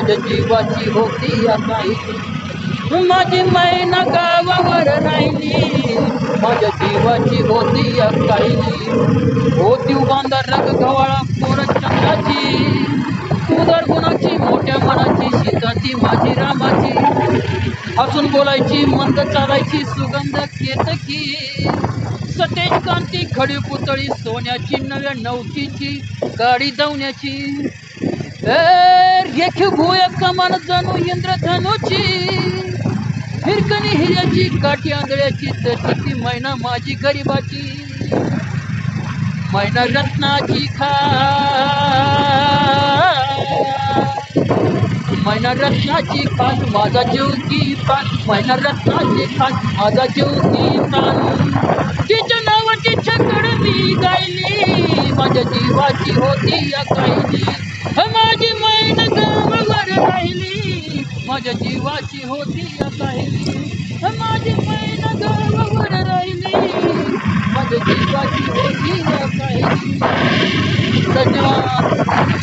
माझ्या जीवाची होती या काही माझी मैना गावावर राहिली. माझ्या जीवाची होती या काही होती बांधा रग गवाळा पोर चंद्राची उदर गुणाची मोठ्या मनाची शीताची माझी रामाची. हसून बोलायची मंद चालायची सुगंध केतकी. सतेज कांती खडी पुतळी सोन्याची नव्या नवकीची गाडी धावण्याची भूय कमान जणू इंद्रधनुची. हिरकणी हिऱ्याची काठी आंधळ्याची तशी ती मैना माझी गरीबाची. मैना रत्नाची खा मैना रत्नाची खास माझा जीव की पास. मैना रत्नाची खास माझा जीव की पास. माझ्या जीवाची होती या कायली माझी मैन गावावर राहिली. माझ्या जीवाची होती या कायली माझी मैन गावावर राहिली. माझ्या जीवाची होती या कायली धन्यवाद.